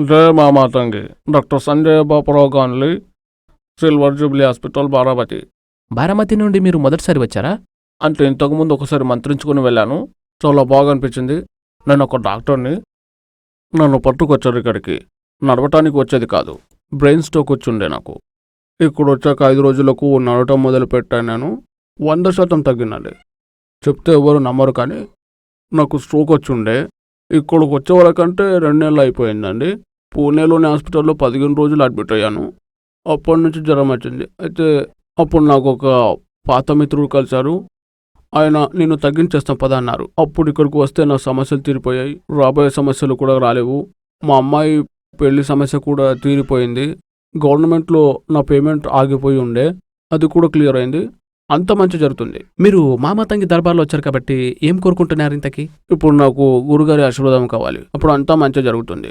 జయ మా Matangi doctor Sanjay Bapurao గాన్లీ silver jubilee hospital Baramati Baramati నుండి మీరు మొదటిసారి వచ్చారా? అంటే ఇంతకుముందు ఒకసారి మంత్రించుకుని వెళ్ళాను. చాలా బాగా అనిపించింది నేను ఒక డాక్టర్ని. నన్ను పట్టుకొచ్చారు ఇక్కడికి. నడవటానికి వచ్చేది కాదు. బ్రెయిన్ స్ట్రోక్ వచ్చిండే నాకు. ఇక్కడ వచ్చాక ఐదు రోజులకు నడవటం మొదలు పెట్టాను నేను. వంద శాతం తగ్గినండి చెప్తే ఎవరు నమ్మరు కానీ నాకు స్ట్రోక్ వచ్చిండే. ఇక్కడికి వచ్చే వరకంటే రెండు నెలలు అయిపోయిందండి. పూణేలోని హాస్పిటల్లో పదిహేను రోజులు అడ్మిట్ అయ్యాను. అప్పటి నుంచి జ్వరం వచ్చింది. అయితే అప్పుడు నాకు ఒక పాత మిత్రుడు కలిశారు. ఆయన నేను తగ్గించేస్తాం పద అన్నారు. అప్పుడు ఇక్కడికి వస్తే నా సమస్యలు తీరిపోయాయి. రాబోయే సమస్యలు కూడా రాలేవు. మా అమ్మాయి పెళ్ళి సమస్య కూడా తీరిపోయింది. గవర్నమెంట్లో నా పేమెంట్ ఆగిపోయి ఉండే. అది కూడా క్లియర్ అయింది. అంత మంచి జరుగుతుంది. మీరు మామతంగి దర్బార్లో వచ్చారు కాబట్టి ఏం కోరుకుంటున్నారు ఇంతకీ? ఇప్పుడు నాకు గురుగారి ఆశీర్వాదం కావాలి. అప్పుడు అంతా మంచి జరుగుతుంది.